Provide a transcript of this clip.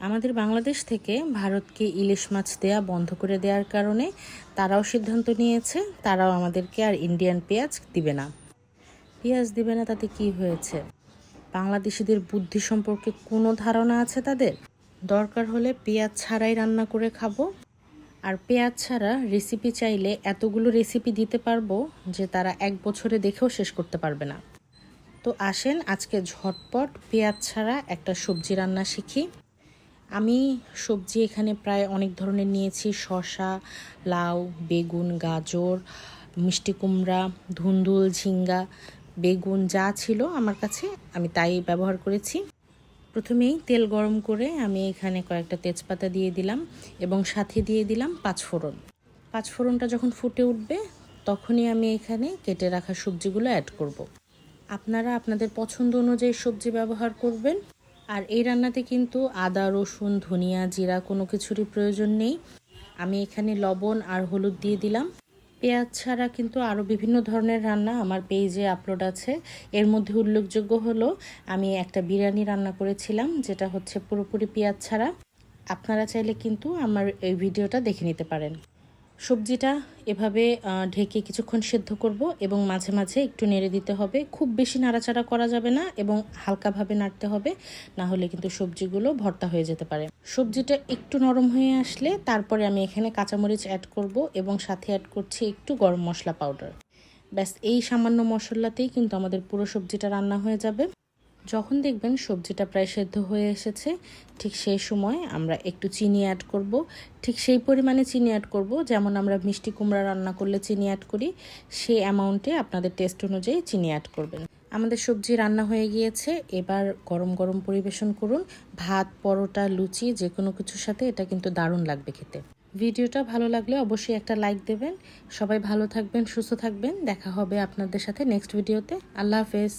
আমাদের বাংলাদেশ থেকে ভারতকে ইলিশ মাছ দেয়া বন্ধ করে দেওয়ার কারণে তারাও সিদ্ধান্ত নিয়েছে, তারাও আমাদেরকে আর ইন্ডিয়ান পেঁয়াজ দিবে না। পেঁয়াজ দিবে না, তাতে কি হয়েছে? বাংলাদেশিদের বুদ্ধি সম্পর্কে কোনো ধারণা আছে তাদের? দরকার হলে পেঁয়াজ ছাড়াই রান্না করে খাব। আর পেঁয়াজ ছাড়া রেসিপি চাইলে এতগুলো রেসিপি দিতে পারব যে তারা এক বছরে দেখেও শেষ করতে পারবে না। তো আসেন আজকে ঝটপট পেঁয়াজ ছাড়া একটা সবজি রান্না শিখি। আমি সবজি এখানে প্রায় অনেক ধরনের নিয়েছি। শসা, লাউ, বেগুন, গাজর, মিষ্টি কুমড়া, ধুন্দুল, ঝিঙ্গা, বেগুন যা ছিল আমার কাছে, আমি তাই ব্যবহার করেছি। প্রথমেই তেল গরম করে আমি এখানে কয়েকটা তেজপাতা দিয়ে দিলাম এবং সাথে দিয়ে দিলাম পাঁচফোড়ন। পাঁচফোড়নটা যখন ফুটে উঠবে, তখনই আমি এখানে কেটে রাখা সবজিগুলো অ্যাড করব। আপনারা আপনাদের পছন্দ অনুযায়ী সবজি ব্যবহার করবেন। আর এই রান্নাতে কিন্তু আদা, রসুন, ধনিয়া, জিরা কোনো কিছুরই প্রয়োজন নেই। আমি এখানে লবণ আর হলুদ দিয়ে দিলাম। পেঁয়াজ ছাড়া কিন্তু আরও বিভিন্ন ধরনের রান্না আমার পেজে আপলোড আছে। এর মধ্যে উল্লেখযোগ্য হলো, আমি একটা বিরিয়ানি রান্না করেছিলাম, যেটা হচ্ছে পুরোপুরি পেঁয়াজ ছাড়া। আপনারা চাইলে কিন্তু আমার এই ভিডিওটা দেখে নিতে পারেন। সবজিটা এভাবে ঢেকে কিছুক্ষণ সেদ্ধ করব এবং মাঝে মাঝে একটু নেড়ে দিতে হবে। খুব বেশি নাড়াচাড়া করা যাবে না এবং হালকাভাবে নাড়তে হবে, না হলে কিন্তু সবজিগুলো ভর্তা হয়ে যেতে পারে। সবজিটা একটু নরম হয়ে আসলে তারপরে আমি এখানে কাঁচামরিচ অ্যাড করব এবং সাথে অ্যাড করছি একটু গরম মশলা পাউডার ব্যাস, এই সামান্য মশলাতেই কিন্তু আমাদের পুরো সবজিটা রান্না হয়ে যাবে। যখন দেখবেন সবজিটা প্রায় সেদ্ধ হয়ে এসেছে, ঠিক সেই সময় আমরা একটু চিনি অ্যাড করব। ঠিক সেই পরিমাণে চিনি অ্যাড করব, যেমন আমরা মিষ্টি কুমড়া রান্না করলে চিনি অ্যাড করি, সেই অ্যামাউন্টে আপনাদের টেস্ট অনুযায়ী চিনি অ্যাড করবেন। আমাদের সবজি রান্না হয়ে গিয়েছে, এবার গরম গরম পরিবেশন করুন। ভাত, পরোটা, লুচি যে কোনো কিছুর সাথে এটা কিন্তু দারুণ লাগবে খেতে। ভিডিওটা ভালো লাগলে অবশ্যই একটা লাইক দেবেন। সবাই ভালো থাকবেন, সুস্থ থাকবেন। দেখা হবে আপনাদের সাথে নেক্সট ভিডিওতে আল্লাহ হাফেজ।